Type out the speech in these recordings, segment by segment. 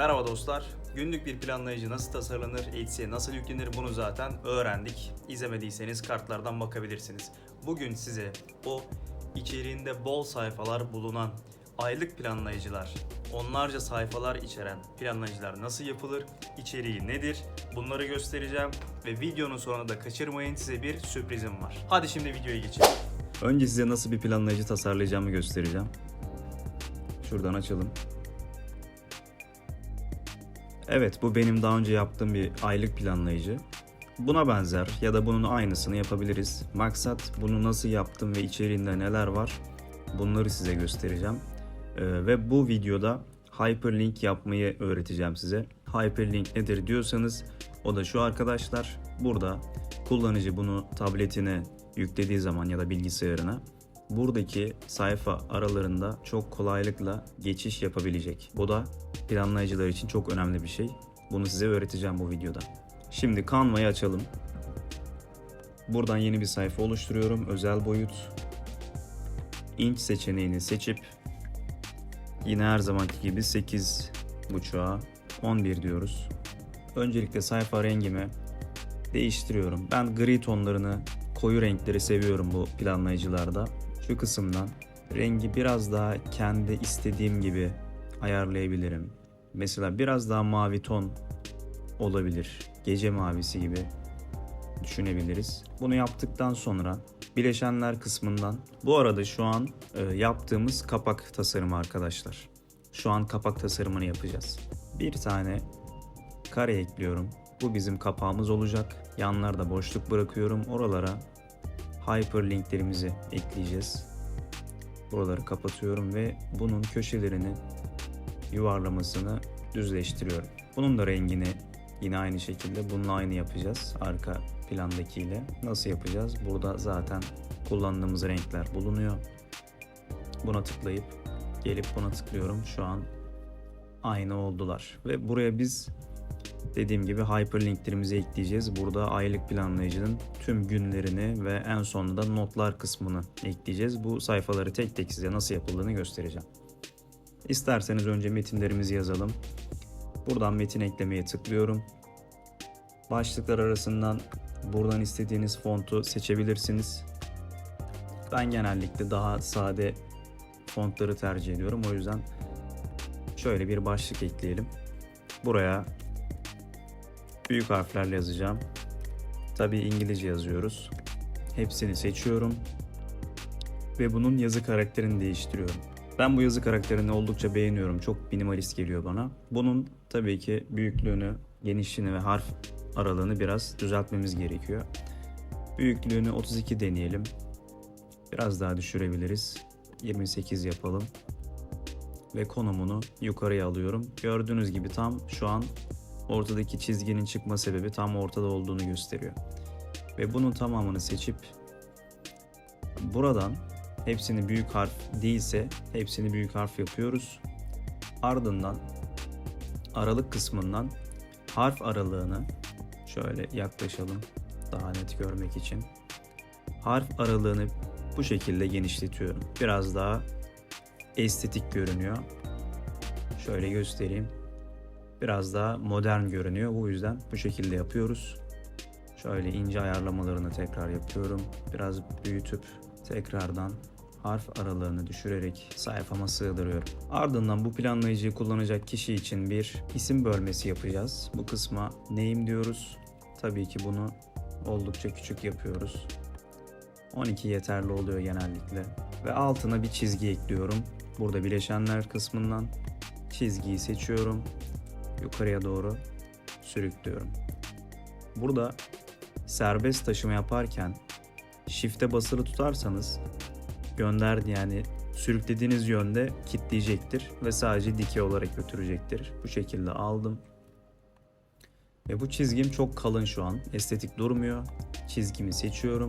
Merhaba dostlar. Günlük bir planlayıcı nasıl tasarlanır, Etsy'e nasıl yüklenir bunu zaten öğrendik. İzlemediyseniz kartlardan bakabilirsiniz. Bugün size o içeriğinde bol sayfalar bulunan aylık planlayıcılar, onlarca sayfalar içeren planlayıcılar nasıl yapılır, içeriği nedir bunları göstereceğim ve videonun sonunda da kaçırmayın size bir sürprizim var. Hadi şimdi videoya geçelim. Önce size nasıl bir planlayıcı tasarlayacağımı göstereceğim. Şuradan açalım. Evet bu benim daha önce yaptığım bir aylık planlayıcı. Buna benzer ya da bunun aynısını yapabiliriz. Maksat bunu nasıl yaptım ve içeriğinde neler var bunları size göstereceğim. Ee, ve bu videoda hyperlink yapmayı öğreteceğim size. Hyperlink nedir diyorsanız o da şu arkadaşlar. Burada kullanıcı bunu tabletine yüklediği zaman ya da bilgisayarına buradaki sayfa aralarında çok kolaylıkla geçiş yapabilecek. Bu da planlayıcılar için çok önemli bir şey. Bunu size öğreteceğim bu videoda. Şimdi Canva'yı açalım. Buradan yeni bir sayfa oluşturuyorum. Özel boyut. Inç seçeneğini seçip yine her zamanki gibi 8 buçuğa 11 diyoruz. Öncelikle sayfa rengimi değiştiriyorum. Ben gri tonlarını, koyu renkleri seviyorum bu planlayıcılarda. Şu kısımdan rengi biraz daha kendi istediğim gibi ayarlayabilirim. Mesela biraz daha mavi ton olabilir. Gece mavisi gibi düşünebiliriz. Bunu yaptıktan sonra bileşenler kısmından bu arada şu an e, yaptığımız kapak tasarımı arkadaşlar. Şu an kapak tasarımını yapacağız. Bir tane kare ekliyorum. Bu bizim kapağımız olacak. Yanlarda boşluk bırakıyorum. Oralara hyperlinklerimizi ekleyeceğiz. Buraları kapatıyorum ve bunun köşelerini yuvarlamasını düzleştiriyorum. Bunun da rengini yine aynı şekilde bununla aynı yapacağız arka plandakiyle. Nasıl yapacağız? Burada zaten kullandığımız renkler bulunuyor. Buna tıklayıp gelip buna tıklıyorum. Şu an aynı oldular. Ve buraya biz dediğim gibi hyperlinklerimizi ekleyeceğiz. Burada aylık planlayıcının tüm günlerini ve en sonunda notlar kısmını ekleyeceğiz. Bu sayfaları tek tek size nasıl yapıldığını göstereceğim. İsterseniz önce metinlerimizi yazalım. Buradan metin eklemeye tıklıyorum. Başlıklar arasından buradan istediğiniz fontu seçebilirsiniz. Ben genellikle daha sade fontları tercih ediyorum. O yüzden şöyle bir başlık ekleyelim. Buraya büyük harflerle yazacağım. Tabii İngilizce yazıyoruz. Hepsini seçiyorum ve bunun yazı karakterini değiştiriyorum. Ben bu yazı karakterini oldukça beğeniyorum. Çok minimalist geliyor bana. Bunun tabii ki büyüklüğünü, genişliğini ve harf aralığını biraz düzeltmemiz gerekiyor. Büyüklüğünü 32 deneyelim. Biraz daha düşürebiliriz. 28 yapalım. Ve konumunu yukarıya alıyorum. Gördüğünüz gibi tam şu an ortadaki çizginin çıkma sebebi tam ortada olduğunu gösteriyor. Ve bunun tamamını seçip buradan hepsini büyük harf değilse hepsini büyük harf yapıyoruz. Ardından aralık kısmından harf aralığını şöyle yaklaşalım daha net görmek için. Harf aralığını bu şekilde genişletiyorum. Biraz daha estetik görünüyor. Şöyle göstereyim. Biraz daha modern görünüyor. Bu yüzden bu şekilde yapıyoruz. Şöyle ince ayarlamalarını tekrar yapıyorum. Biraz büyütüp tekrardan harf aralığını düşürerek sayfama sığdırıyorum. Ardından bu planlayıcıyı kullanacak kişi için bir isim bölmesi yapacağız. Bu kısma name diyoruz. Tabii ki bunu oldukça küçük yapıyoruz. 12 yeterli oluyor genellikle. Ve altına bir çizgi ekliyorum. Burada bileşenler kısmından çizgiyi seçiyorum. Yukarıya doğru sürüklüyorum. Burada serbest taşıma yaparken Shift'e basılı tutarsanız gönderdi yani sürüklediğiniz yönde kitleyecektir ve sadece dikey olarak götürecektir. Bu şekilde aldım. Ve bu çizgim çok kalın şu an. Estetik durmuyor. Çizgimi seçiyorum.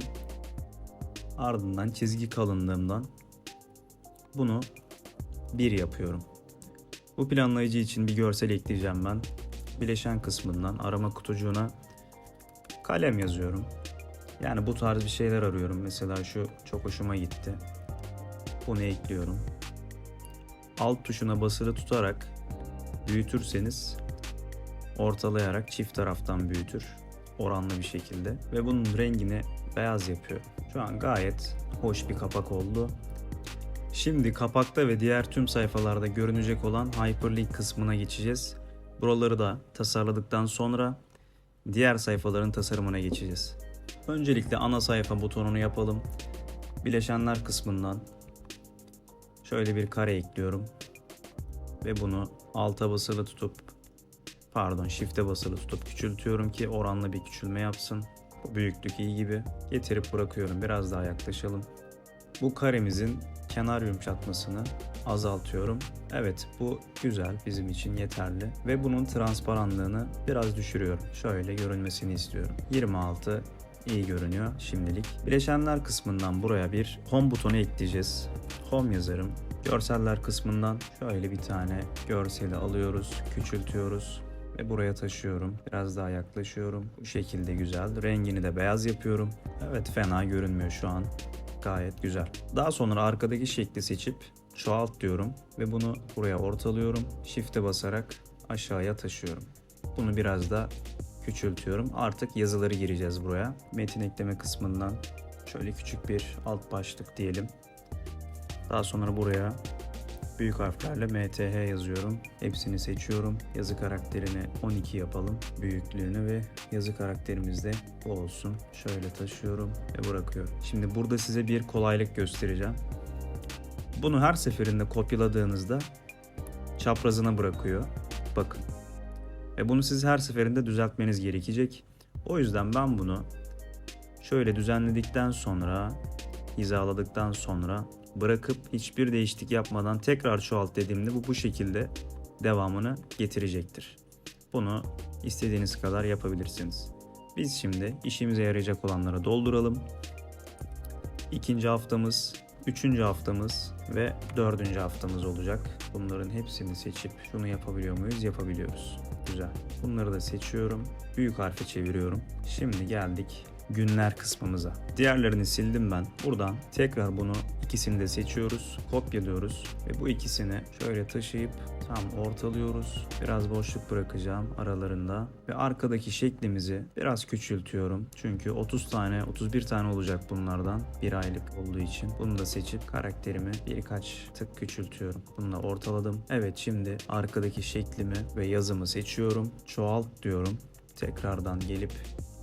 Ardından çizgi kalınlığımdan bunu bir yapıyorum. Bu planlayıcı için bir görsel ekleyeceğim ben. Bileşen kısmından arama kutucuğuna kalem yazıyorum. Yani bu tarz bir şeyler arıyorum. Mesela şu çok hoşuma gitti. Bunu ekliyorum. Alt tuşuna basılı tutarak büyütürseniz ortalayarak çift taraftan büyütür oranlı bir şekilde ve bunun rengini beyaz yapıyor. Şu an gayet hoş bir kapak oldu. Şimdi kapakta ve diğer tüm sayfalarda görünecek olan Hyperlink kısmına geçeceğiz. Buraları da tasarladıktan sonra diğer sayfaların tasarımına geçeceğiz. Öncelikle ana sayfa butonunu yapalım. Bileşenler kısmından şöyle bir kare ekliyorum ve bunu alta basılı tutup pardon shift'e basılı tutup küçültüyorum ki oranlı bir küçülme yapsın. Bu büyüklük iyi gibi. Getirip bırakıyorum. Biraz daha yaklaşalım. Bu karemizin kenar yumuşatmasını azaltıyorum. Evet bu güzel bizim için yeterli ve bunun transparanlığını biraz düşürüyorum. Şöyle görünmesini istiyorum. 26 iyi görünüyor şimdilik. Bileşenler kısmından buraya bir home butonu ekleyeceğiz. Home yazarım. Görseller kısmından şöyle bir tane görseli alıyoruz, küçültüyoruz ve buraya taşıyorum. Biraz daha yaklaşıyorum. Bu şekilde güzel. Rengini de beyaz yapıyorum. Evet fena görünmüyor şu an. Gayet güzel. Daha sonra arkadaki şekli seçip çoğalt diyorum ve bunu buraya ortalıyorum. Shift'e basarak aşağıya taşıyorum. Bunu biraz da küçültüyorum. Artık yazıları gireceğiz buraya. Metin ekleme kısmından şöyle küçük bir alt başlık diyelim. Daha sonra buraya büyük harflerle MTH yazıyorum. Hepsini seçiyorum. Yazı karakterini 12 yapalım. Büyüklüğünü ve yazı karakterimiz de bu olsun. Şöyle taşıyorum ve bırakıyorum. Şimdi burada size bir kolaylık göstereceğim. Bunu her seferinde kopyaladığınızda çaprazına bırakıyor. Bakın. Ve bunu siz her seferinde düzeltmeniz gerekecek. O yüzden ben bunu şöyle düzenledikten sonra hizaladıktan sonra bırakıp hiçbir değişiklik yapmadan tekrar çoğalt dediğimde bu bu şekilde devamını getirecektir. Bunu istediğiniz kadar yapabilirsiniz. Biz şimdi işimize yarayacak olanları dolduralım. İkinci haftamız, üçüncü haftamız ve dördüncü haftamız olacak. Bunların hepsini seçip şunu yapabiliyor muyuz? Yapabiliyoruz. Güzel. Bunları da seçiyorum. Büyük harfe çeviriyorum. Şimdi geldik günler kısmımıza. Diğerlerini sildim ben. Buradan tekrar bunu ikisini de seçiyoruz. Kopyalıyoruz ve bu ikisini şöyle taşıyıp tam ortalıyoruz. Biraz boşluk bırakacağım aralarında ve arkadaki şeklimizi biraz küçültüyorum. Çünkü 30 tane 31 tane olacak bunlardan bir aylık olduğu için. Bunu da seçip karakterimi birkaç tık küçültüyorum. Bunu da ortaladım. Evet şimdi arkadaki şeklimi ve yazımı seçiyorum. Çoğalt diyorum. Tekrardan gelip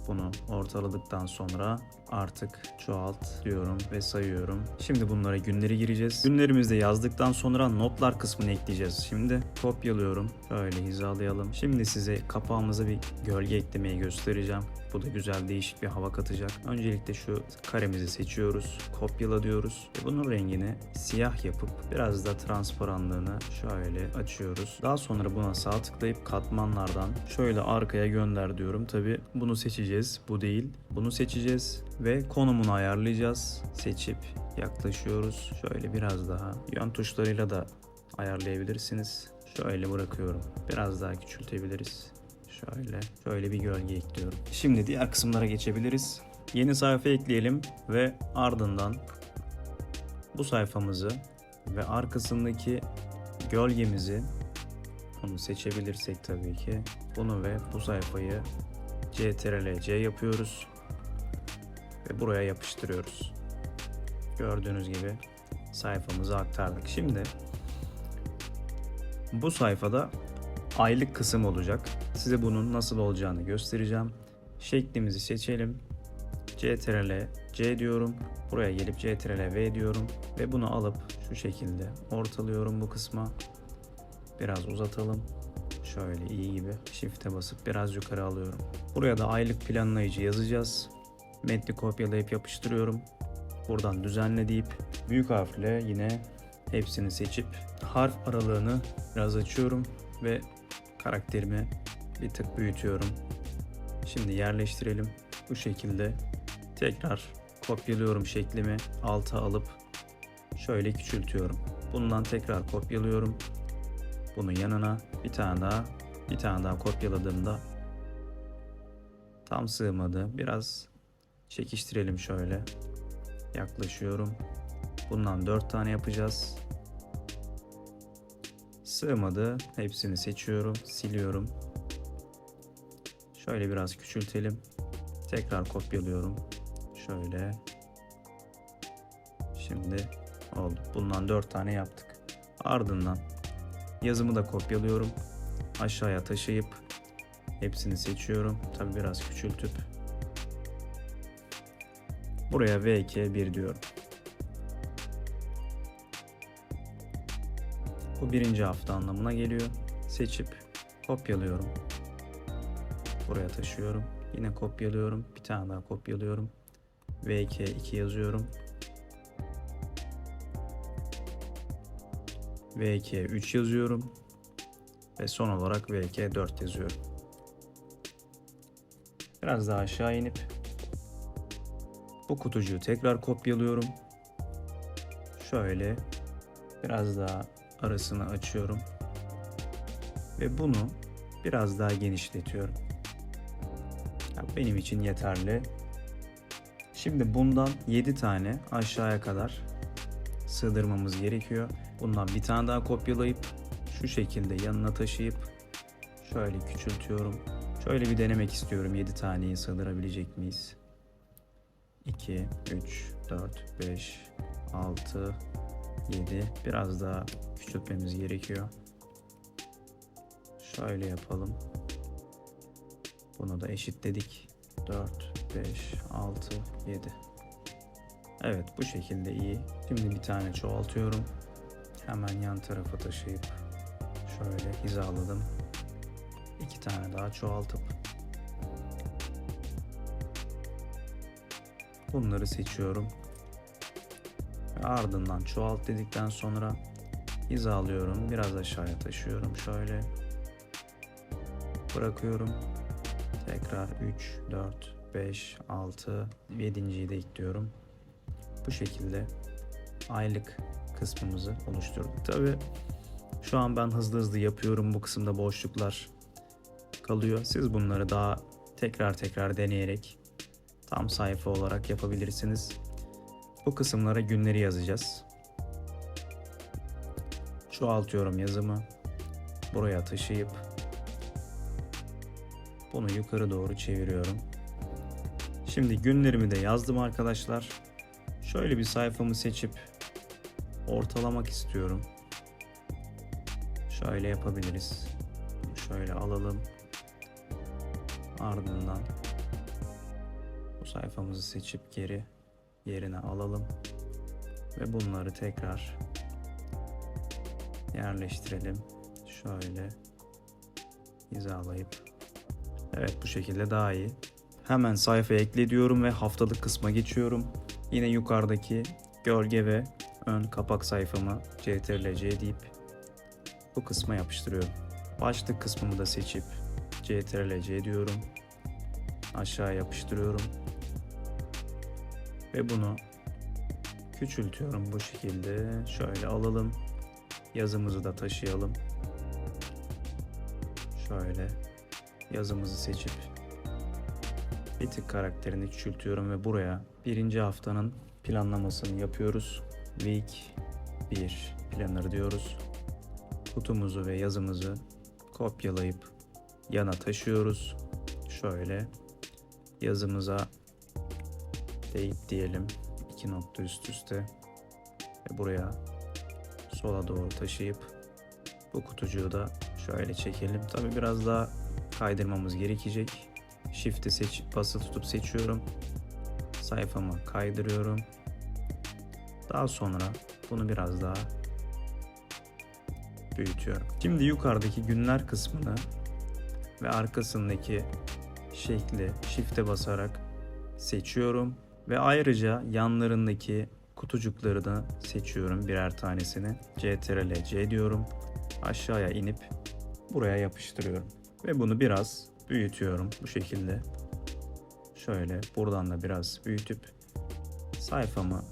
bunu ortaladıktan sonra artık çoğalt diyorum ve sayıyorum. Şimdi bunlara günleri gireceğiz. Günlerimizi de yazdıktan sonra notlar kısmını ekleyeceğiz. Şimdi kopyalıyorum. Şöyle hizalayalım. Şimdi size kapağımıza bir gölge eklemeyi göstereceğim. Bu da güzel değişik bir hava katacak. Öncelikle şu karemizi seçiyoruz. Kopyala diyoruz. Ve bunun rengini siyah yapıp biraz da transparanlığını şöyle açıyoruz. Daha sonra buna sağ tıklayıp katmanlardan şöyle arkaya gönder diyorum. Tabi bunu seçeceğiz. Bu değil. Bunu seçeceğiz ve konumunu ayarlayacağız. Seçip yaklaşıyoruz. Şöyle biraz daha yön tuşlarıyla da ayarlayabilirsiniz. Şöyle bırakıyorum. Biraz daha küçültebiliriz. Şöyle, şöyle bir gölge ekliyorum. Şimdi diğer kısımlara geçebiliriz. Yeni sayfa ekleyelim ve ardından bu sayfamızı ve arkasındaki gölgemizi bunu seçebilirsek tabii ki bunu ve bu sayfayı CTRL C yapıyoruz ve buraya yapıştırıyoruz. Gördüğünüz gibi sayfamızı aktardık. Şimdi bu sayfada aylık kısım olacak. Size bunun nasıl olacağını göstereceğim. Şeklimizi seçelim. CTRL C diyorum. Buraya gelip CTRL V diyorum ve bunu alıp şu şekilde ortalıyorum bu kısma. Biraz uzatalım. Şöyle iyi gibi. Shift'e basıp biraz yukarı alıyorum. Buraya da aylık planlayıcı yazacağız. Metni kopyalayıp yapıştırıyorum. Buradan düzenle deyip büyük harfle yine hepsini seçip harf aralığını biraz açıyorum ve karakterimi bir tık büyütüyorum. Şimdi yerleştirelim. Bu şekilde tekrar kopyalıyorum şeklimi alta alıp şöyle küçültüyorum. Bundan tekrar kopyalıyorum. Bunun yanına bir tane daha bir tane daha kopyaladığımda tam sığmadı. Biraz çekiştirelim şöyle. Yaklaşıyorum. Bundan 4 tane yapacağız. Sığmadı. Hepsini seçiyorum, siliyorum. Şöyle biraz küçültelim. Tekrar kopyalıyorum. Şöyle. Şimdi oldu. Bundan 4 tane yaptık. Ardından yazımı da kopyalıyorum. Aşağıya taşıyıp hepsini seçiyorum. Tabi biraz küçültüp buraya VK1 diyorum. Bu birinci hafta anlamına geliyor. Seçip kopyalıyorum. Buraya taşıyorum. Yine kopyalıyorum. Bir tane daha kopyalıyorum. VK2 yazıyorum. VK3 yazıyorum. Ve son olarak VK4 yazıyorum. Biraz daha aşağı inip bu kutucuğu tekrar kopyalıyorum. Şöyle biraz daha arasını açıyorum. Ve bunu biraz daha genişletiyorum. Benim için yeterli. Şimdi bundan 7 tane aşağıya kadar sığdırmamız gerekiyor. Bundan bir tane daha kopyalayıp şu şekilde yanına taşıyıp şöyle küçültüyorum. Şöyle bir denemek istiyorum 7 taneyi sığdırabilecek miyiz? 2, 3, 4, 5, 6, 7. Biraz daha küçültmemiz gerekiyor. Şöyle yapalım. Bunu da eşitledik. 4, 5, 6, 7. Evet bu şekilde iyi. Şimdi bir tane çoğaltıyorum. Hemen yan tarafa taşıyıp şöyle hizaladım. İki tane daha çoğaltıp bunları seçiyorum. Ve ardından çoğalt dedikten sonra hizalıyorum. Biraz aşağıya taşıyorum. Şöyle bırakıyorum. Tekrar 3, 4, 5, 6, 7.yi de ekliyorum. Bu şekilde aylık kısmımızı oluşturduk. Tabi şu an ben hızlı hızlı yapıyorum. Bu kısımda boşluklar kalıyor. Siz bunları daha tekrar tekrar deneyerek tam sayfa olarak yapabilirsiniz. Bu kısımlara günleri yazacağız. Çoğaltıyorum yazımı. Buraya taşıyıp bunu yukarı doğru çeviriyorum. Şimdi günlerimi de yazdım arkadaşlar. Şöyle bir sayfamı seçip ortalamak istiyorum. Şöyle yapabiliriz. Şöyle alalım. Ardından sayfamızı seçip geri yerine alalım ve bunları tekrar yerleştirelim. Şöyle hizalayıp Evet bu şekilde daha iyi. Hemen sayfaya ekle diyorum ve haftalık kısma geçiyorum. Yine yukarıdaki gölge ve ön kapak sayfamı CTRL-C deyip bu kısma yapıştırıyorum. Başlık kısmımı da seçip CTRL-C diyorum. Aşağı yapıştırıyorum. Ve bunu küçültüyorum bu şekilde. Şöyle alalım. Yazımızı da taşıyalım. Şöyle yazımızı seçip bir tık karakterini küçültüyorum ve buraya birinci haftanın planlamasını yapıyoruz. Week 1 planner diyoruz. Kutumuzu ve yazımızı kopyalayıp yana taşıyoruz. Şöyle yazımıza date diyelim. iki nokta üst üste ve buraya sola doğru taşıyıp bu kutucuğu da şöyle çekelim. Tabi biraz daha kaydırmamız gerekecek. Shift'i seç, bası tutup seçiyorum. Sayfamı kaydırıyorum. Daha sonra bunu biraz daha büyütüyorum. Şimdi yukarıdaki günler kısmını ve arkasındaki şekli shift'e basarak seçiyorum ve ayrıca yanlarındaki kutucukları da seçiyorum birer tanesini. CTRL C diyorum. Aşağıya inip buraya yapıştırıyorum. Ve bunu biraz büyütüyorum bu şekilde. Şöyle buradan da biraz büyütüp sayfamı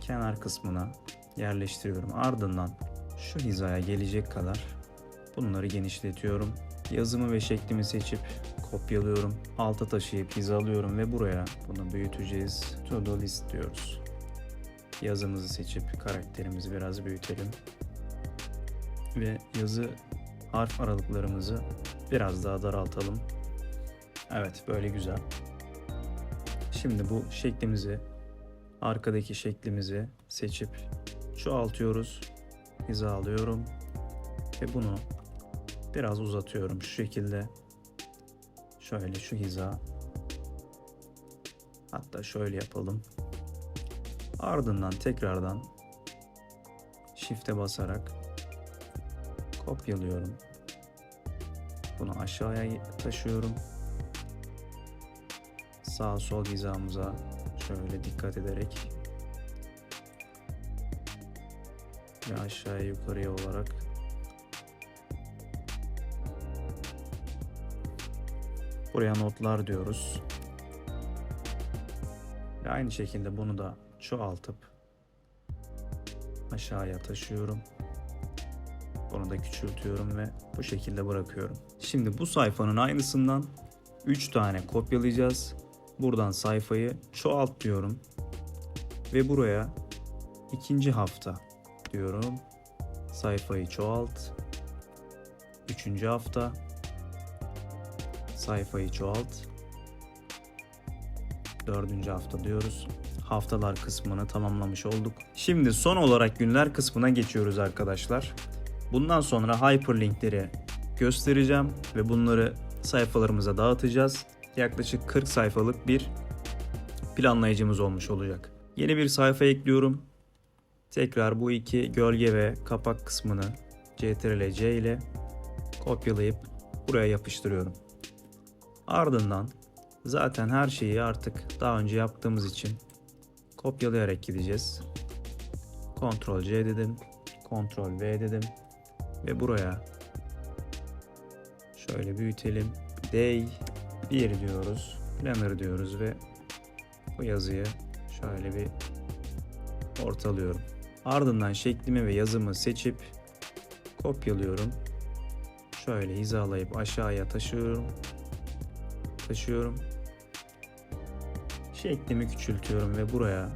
kenar kısmına yerleştiriyorum. Ardından şu hizaya gelecek kadar bunları genişletiyorum. Yazımı ve şeklimi seçip kopyalıyorum. Alta taşıyıp hizalıyorum ve buraya bunu büyüteceğiz. To do list diyoruz. Yazımızı seçip karakterimizi biraz büyütelim. ve yazı harf aralıklarımızı biraz daha daraltalım. Evet böyle güzel. Şimdi bu şeklimizi arkadaki şeklimizi seçip çoğaltıyoruz. Hizalıyorum ve bunu biraz uzatıyorum şu şekilde. Şöyle şu hiza. Hatta şöyle yapalım. Ardından tekrardan Shift'e basarak kopyalıyorum. Bunu aşağıya taşıyorum. Sağ sol hizamıza şöyle dikkat ederek ve aşağıya yukarıya olarak buraya notlar diyoruz. Ve aynı şekilde bunu da çoğaltıp aşağıya taşıyorum. Bunu da küçültüyorum ve bu şekilde bırakıyorum. Şimdi bu sayfanın aynısından 3 tane kopyalayacağız. Buradan sayfayı çoğalt diyorum. Ve buraya ikinci hafta diyorum. Sayfayı çoğalt. Üçüncü hafta. Sayfayı çoğalt. Dördüncü hafta diyoruz. Haftalar kısmını tamamlamış olduk. Şimdi son olarak günler kısmına geçiyoruz arkadaşlar. Bundan sonra hyperlinkleri göstereceğim ve bunları sayfalarımıza dağıtacağız. Yaklaşık 40 sayfalık bir planlayıcımız olmuş olacak. Yeni bir sayfa ekliyorum. Tekrar bu iki gölge ve kapak kısmını CTRL C ile kopyalayıp buraya yapıştırıyorum. Ardından zaten her şeyi artık daha önce yaptığımız için kopyalayarak gideceğiz. Ctrl C dedim. Ctrl V dedim. Ve buraya şöyle büyütelim. Day 1 diyoruz. Planner diyoruz ve bu yazıyı şöyle bir ortalıyorum. Ardından şeklimi ve yazımı seçip kopyalıyorum. Şöyle hizalayıp aşağıya taşıyorum. Taşıyorum. Şeklimi küçültüyorum ve buraya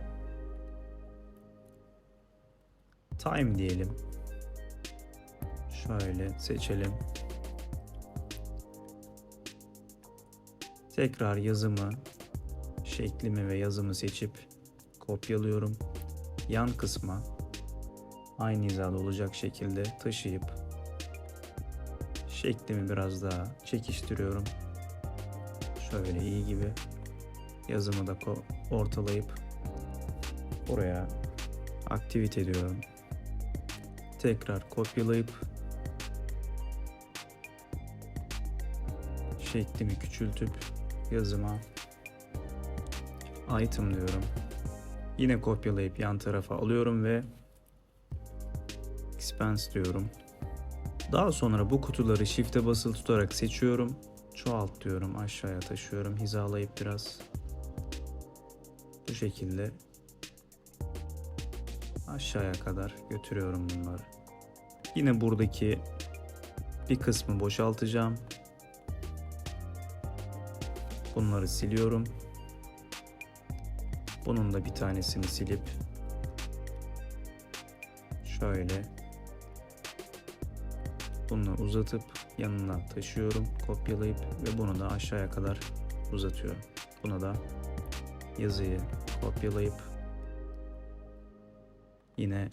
time diyelim. Şöyle seçelim. Tekrar yazımı, şeklimi ve yazımı seçip kopyalıyorum. Yan kısma aynı hizada olacak şekilde taşıyıp şeklimi biraz daha çekiştiriyorum. Şöyle iyi gibi yazımı da ortalayıp buraya aktivite diyorum. Tekrar kopyalayıp şeklimi küçültüp yazıma item diyorum. Yine kopyalayıp yan tarafa alıyorum ve expense diyorum. Daha sonra bu kutuları shift'e basılı tutarak seçiyorum. Çoğalt diyorum. Aşağıya taşıyorum. Hizalayıp biraz. Bu şekilde aşağıya kadar götürüyorum bunları. Yine buradaki bir kısmı boşaltacağım. Bunları siliyorum. Bunun da bir tanesini silip şöyle bunu uzatıp yanına taşıyorum, kopyalayıp ve bunu da aşağıya kadar uzatıyorum. Buna da yazıyı kopyalayıp yine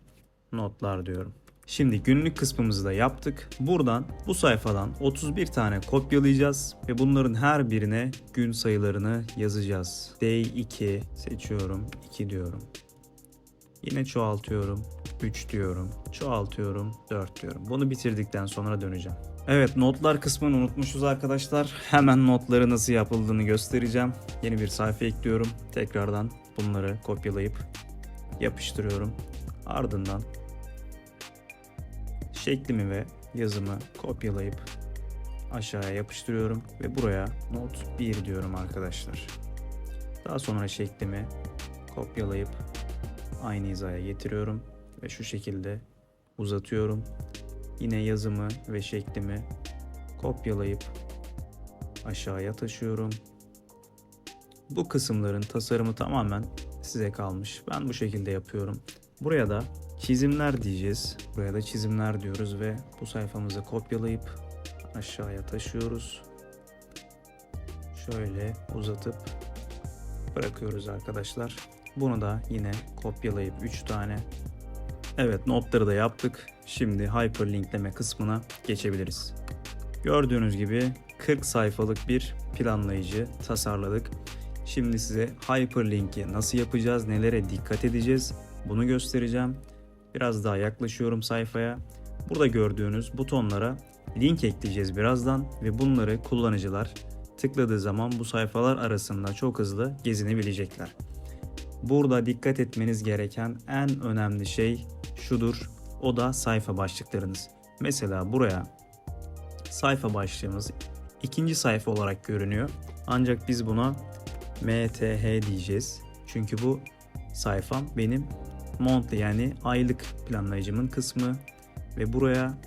notlar diyorum. Şimdi günlük kısmımızı da yaptık. Buradan bu sayfadan 31 tane kopyalayacağız ve bunların her birine gün sayılarını yazacağız. Day 2 seçiyorum. 2 diyorum. Yine çoğaltıyorum. 3 diyorum. Çoğaltıyorum. 4 diyorum. Bunu bitirdikten sonra döneceğim. Evet notlar kısmını unutmuşuz arkadaşlar. Hemen notları nasıl yapıldığını göstereceğim. Yeni bir sayfa ekliyorum. Tekrardan bunları kopyalayıp yapıştırıyorum. Ardından şeklimi ve yazımı kopyalayıp aşağıya yapıştırıyorum ve buraya not 1 diyorum arkadaşlar. Daha sonra şeklimi kopyalayıp aynı hizaya getiriyorum ve şu şekilde uzatıyorum. Yine yazımı ve şeklimi kopyalayıp aşağıya taşıyorum. Bu kısımların tasarımı tamamen size kalmış. Ben bu şekilde yapıyorum. Buraya da çizimler diyeceğiz. Buraya da çizimler diyoruz ve bu sayfamızı kopyalayıp aşağıya taşıyoruz. Şöyle uzatıp bırakıyoruz arkadaşlar. Bunu da yine kopyalayıp 3 tane. Evet notları da yaptık. Şimdi hyperlinkleme kısmına geçebiliriz. Gördüğünüz gibi 40 sayfalık bir planlayıcı tasarladık. Şimdi size hyperlink'i nasıl yapacağız, nelere dikkat edeceğiz bunu göstereceğim. Biraz daha yaklaşıyorum sayfaya. Burada gördüğünüz butonlara link ekleyeceğiz birazdan ve bunları kullanıcılar tıkladığı zaman bu sayfalar arasında çok hızlı gezinebilecekler. Burada dikkat etmeniz gereken en önemli şey şudur. O da sayfa başlıklarınız. Mesela buraya sayfa başlığımız ikinci sayfa olarak görünüyor. Ancak biz buna MTH diyeceğiz. Çünkü bu sayfam benim monthly yani aylık planlayıcımın kısmı ve buraya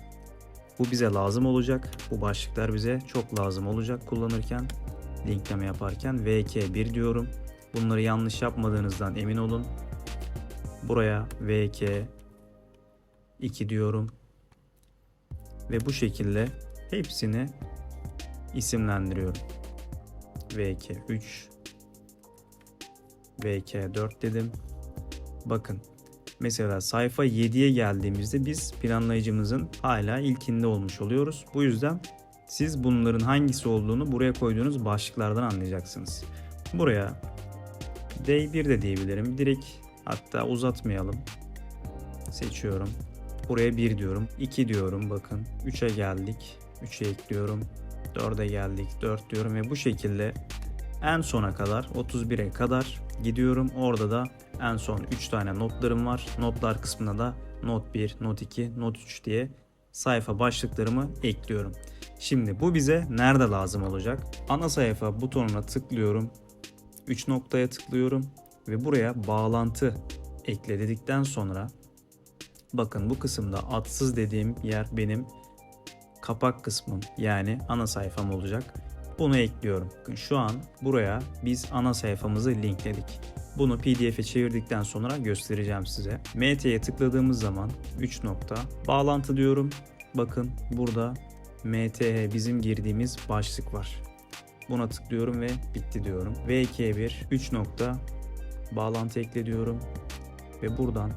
bu bize lazım olacak. Bu başlıklar bize çok lazım olacak kullanırken linkleme yaparken VK1 diyorum. Bunları yanlış yapmadığınızdan emin olun. Buraya VK2 diyorum. Ve bu şekilde hepsini isimlendiriyorum. VK3 VK4 dedim. Bakın mesela sayfa 7'ye geldiğimizde biz planlayıcımızın hala ilkinde olmuş oluyoruz. Bu yüzden siz bunların hangisi olduğunu buraya koyduğunuz başlıklardan anlayacaksınız. Buraya D1 de diyebilirim. Direkt hatta uzatmayalım. Seçiyorum. Buraya 1 diyorum. 2 diyorum bakın. 3'e geldik. 3'e ekliyorum. 4'e geldik. 4 diyorum ve bu şekilde en sona kadar 31'e kadar gidiyorum. Orada da en son 3 tane notlarım var. Notlar kısmına da not 1, not 2, not 3 diye sayfa başlıklarımı ekliyorum. Şimdi bu bize nerede lazım olacak? Ana sayfa butonuna tıklıyorum. 3 noktaya tıklıyorum ve buraya bağlantı ekle dedikten sonra bakın bu kısımda atsız dediğim yer benim kapak kısmım yani ana sayfam olacak. Bunu ekliyorum. Bakın şu an buraya biz ana sayfamızı linkledik. Bunu pdf'e çevirdikten sonra göstereceğim size. mt'ye tıkladığımız zaman 3 nokta bağlantı diyorum. Bakın burada mth bizim girdiğimiz başlık var. Buna tıklıyorum ve bitti diyorum. V2'ye 3 nokta bağlantı ekle diyorum. Ve buradan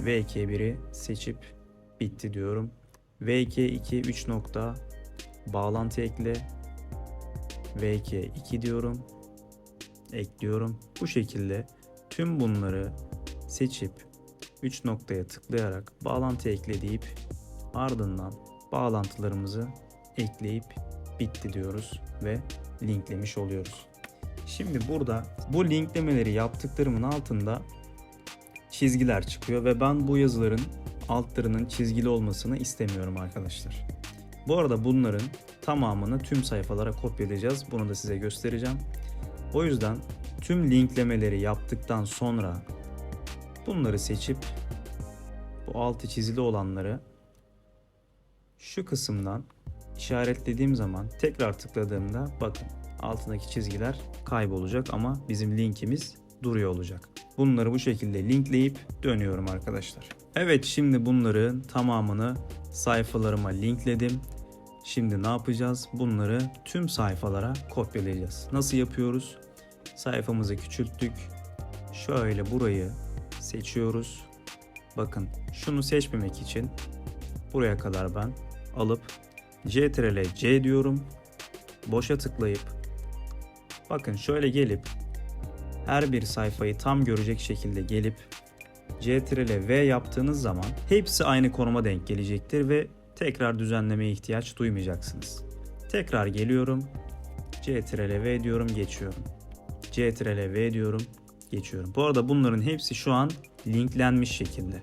V2'ye seçip bitti diyorum. V2 3 nokta bağlantı ekle V2 2 diyorum. Ekliyorum. Bu şekilde tüm bunları seçip 3 noktaya tıklayarak bağlantı ekle deyip ardından bağlantılarımızı ekleyip bitti diyoruz ve linklemiş oluyoruz. Şimdi burada bu linklemeleri yaptıklarımın altında çizgiler çıkıyor ve ben bu yazıların altlarının çizgili olmasını istemiyorum arkadaşlar. Bu arada bunların tamamını tüm sayfalara kopyalayacağız. Bunu da size göstereceğim. O yüzden tüm linklemeleri yaptıktan sonra bunları seçip bu altı çizili olanları şu kısımdan işaretlediğim zaman tekrar tıkladığımda bakın altındaki çizgiler kaybolacak ama bizim linkimiz duruyor olacak. Bunları bu şekilde linkleyip dönüyorum arkadaşlar. Evet şimdi bunların tamamını sayfalarıma linkledim. Şimdi ne yapacağız? Bunları tüm sayfalara kopyalayacağız. Nasıl yapıyoruz? Sayfamızı küçülttük. Şöyle burayı seçiyoruz. Bakın şunu seçmemek için buraya kadar ben alıp Ctrl C diyorum. Boşa tıklayıp bakın şöyle gelip her bir sayfayı tam görecek şekilde gelip Ctrl V yaptığınız zaman hepsi aynı konuma denk gelecektir ve tekrar düzenlemeye ihtiyaç duymayacaksınız. Tekrar geliyorum. Ctrl V diyorum geçiyorum. Ctrl V diyorum geçiyorum. Bu arada bunların hepsi şu an linklenmiş şekilde.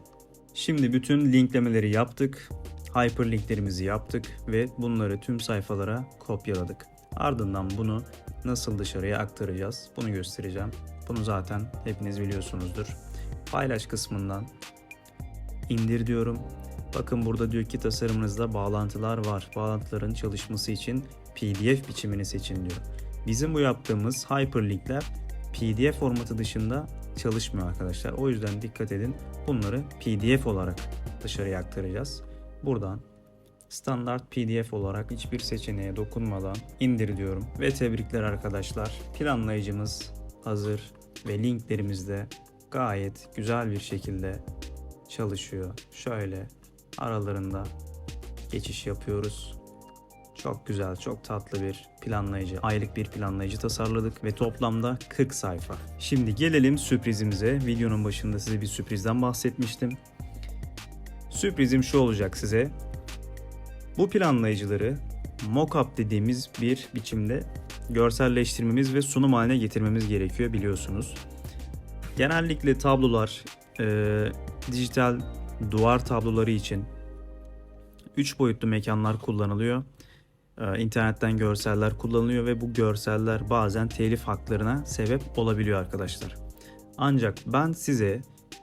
Şimdi bütün linklemeleri yaptık. Hyperlinklerimizi yaptık ve bunları tüm sayfalara kopyaladık. Ardından bunu nasıl dışarıya aktaracağız bunu göstereceğim. Bunu zaten hepiniz biliyorsunuzdur. Paylaş kısmından indir diyorum. Bakın burada diyor ki tasarımınızda bağlantılar var. Bağlantıların çalışması için PDF biçimini seçin diyor. Bizim bu yaptığımız hyperlinkler PDF formatı dışında çalışmıyor arkadaşlar. O yüzden dikkat edin. Bunları PDF olarak dışarıya aktaracağız. Buradan standart PDF olarak hiçbir seçeneğe dokunmadan indir diyorum. Ve tebrikler arkadaşlar. Planlayıcımız hazır ve linklerimiz de gayet güzel bir şekilde çalışıyor. Şöyle aralarında geçiş yapıyoruz. Çok güzel, çok tatlı bir planlayıcı, aylık bir planlayıcı tasarladık ve toplamda 40 sayfa. Şimdi gelelim sürprizimize. Videonun başında size bir sürprizden bahsetmiştim. Sürprizim şu olacak size. Bu planlayıcıları mockup dediğimiz bir biçimde görselleştirmemiz ve sunum haline getirmemiz gerekiyor biliyorsunuz. Genellikle tablolar, e, dijital duvar tabloları için 3 boyutlu mekanlar kullanılıyor. Ee, internetten görseller kullanılıyor ve bu görseller bazen telif haklarına sebep olabiliyor arkadaşlar. Ancak ben size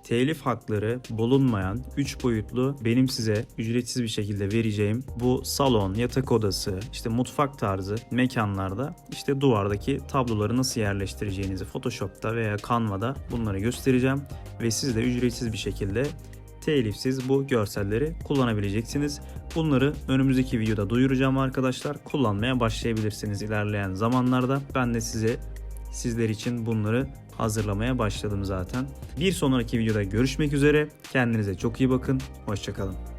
telif hakları bulunmayan 3 boyutlu benim size ücretsiz bir şekilde vereceğim bu salon, yatak odası, işte mutfak tarzı mekanlarda işte duvardaki tabloları nasıl yerleştireceğinizi Photoshop'ta veya Canva'da bunları göstereceğim ve siz de ücretsiz bir şekilde telifsiz bu görselleri kullanabileceksiniz. Bunları önümüzdeki videoda duyuracağım arkadaşlar. Kullanmaya başlayabilirsiniz ilerleyen zamanlarda. Ben de size sizler için bunları hazırlamaya başladım zaten. Bir sonraki videoda görüşmek üzere. Kendinize çok iyi bakın. Hoşçakalın.